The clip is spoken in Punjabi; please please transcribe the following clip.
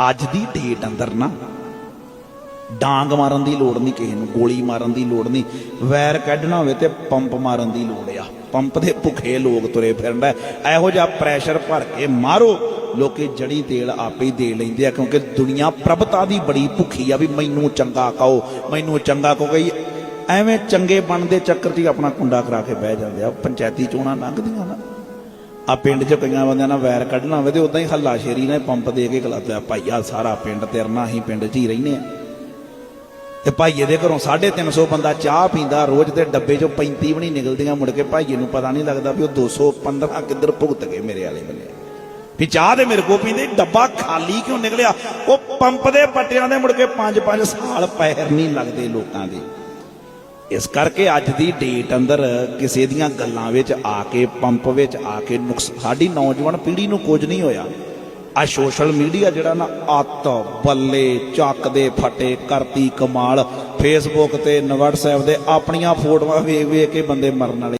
ਅੱਜ ਦੀ ਡੇਟ ਅੰਦਰ ਨਾ, ਡਾਂਗ ਮਾਰਨ ਦੀ ਲੋੜ ਨਹੀਂ ਕਿਸੇ ਨੂੰ, ਗੋਲੀ ਮਾਰਨ ਦੀ ਲੋੜ ਨਹੀਂ, ਵੈਰ ਕੱਢਣਾ ਹੋਵੇ ਤੇ ਪੰਪ ਮਾਰਨ ਦੀ ਲੋੜ ਆ। ਪੰਪ ਦੇ ਭੁੱਖੇ ਲੋਕ ਤੁਰੇ ਫਿਰਦਾ ਇਹੋ ਜਿਹਾ ਪ੍ਰੈਸ਼ਰ ਭਰ ਕੇ ਮਾਰੋ। ਲੋਕੀ ਜੜੀ ਤੇਲ ਆਪੇ ਹੀ ਦੇ ਲੈਂਦੇ ਆ, ਕਿਉਂਕਿ ਦੁਨੀਆ ਪ੍ਰਭਤਾ ਦੀ ਬੜੀ ਭੁੱਖੀ ਆ ਵੀ ਮੈਨੂੰ ਚੰਗਾ ਕਹੋ ਮੈਨੂੰ ਚੰਗਾ ਕਹੋ, ਕਈ ਐਵੇਂ ਚੰਗੇ ਬਣਨ ਦੇ ਚੱਕਰ 'ਚ ਆਪਣਾ ਕੁੰਡਾ ਕਰਾ ਕੇ ਬਹਿ ਜਾਂਦੇ ਆ। ਪੰਚਾਇਤੀ ਚੋਣਾਂ ਲੰਘਦੀਆਂ ਨਾ। ਆ ਪਿੰਡ 'ਚ ਕਈਆਂ ਬੰਦਿਆਂ ਨਾਲ ਵੈਰ ਕੱਢਣਾ ਹੋਵੇ ਤੇ ਉਦਾਂ ਹੀ ਹੱਲਾ ਸ਼ੇਰੀ ਨੇ ਪੰਪ ਦੇ ਕੇ ਖਲਾਤਾ ਭਾਈਆ, ਸਾਰਾ ਪਿੰਡ ਤੇਰਨਾ ਹੀ ਪਿੰਡ 'ਚ ਹੀ ਰਹਿੰਦੇ ਆ ਤੇ ਭਾਈਏ ਦੇ ਘਰੋਂ 350 ਬੰਦਾ ਚਾਹ ਪੀਂਦਾ, ਰੋਜ਼ ਤੇ ਡੱਬੇ 'ਚੋਂ 35 ਵੀ ਨਹੀਂ ਨਿਕਲਦੀਆਂ ਮੁੜ ਕੇ। ਭਾਈਏ ਨੂੰ ਪਤਾ ਨਹੀਂ ਲੱਗਦਾ ਵੀ ਉਹ 215 ਕਿੱਧਰ ਭੁਗਤ ਗਏ ਮੇਰੇ ਵਾਲੇ ਬੰਨੇ ਵੀ ਚਾਹ ਦੇ ਮੇਰੇ ਕੋ ਪੀਂਦੇ, ਡੱਬਾ ਖਾਲੀ ਕਿਉਂ ਨਿਕਲਿਆ? ਉਹ ਪੰਪ ਦੇ ਪੱਟਿਆਂ ਦੇ ਮੁੜ ਕੇ 5-5 ਸਾਲ ਪੈਰ ਨਹੀਂ ਲੱਗਦੇ ਲੋਕਾਂ ਦੇ। ਇਸ ਕਰਕੇ ਅੱਜ ਦੀ ਡੇਟ ਅੰਦਰ ਕਿਸੇ ਦੀਆਂ ਗੱਲਾਂ ਵਿੱਚ ਆ ਕੇ, ਪੰਪ ਵਿੱਚ ਆ ਕੇ ਨੁਕਸ, ਸਾਡੀ ਨੌਜਵਾਨ ਪੀੜ੍ਹੀ ਨੂੰ ਕੁਝ ਨਹੀਂ ਹੋਇਆ। ਆ ਸੋਸ਼ਲ ਮੀਡੀਆ ਜਿਹੜਾ ਨਾ, ਅੱਤ, ਬੱਲੇ ਚੱਕ ਦੇ ਫਟੇ, ਕਰਤੀ ਕਮਾਲ ਫੇਸਬੁੱਕ ਤੇ WhatsApp ਦੇ ਆਪਣੀਆਂ ਫੋਟੋਆਂ ਵੇਖ ਵੇਖ ਕੇ ਬੰਦੇ ਮਰਨ ਵਾਲੇ।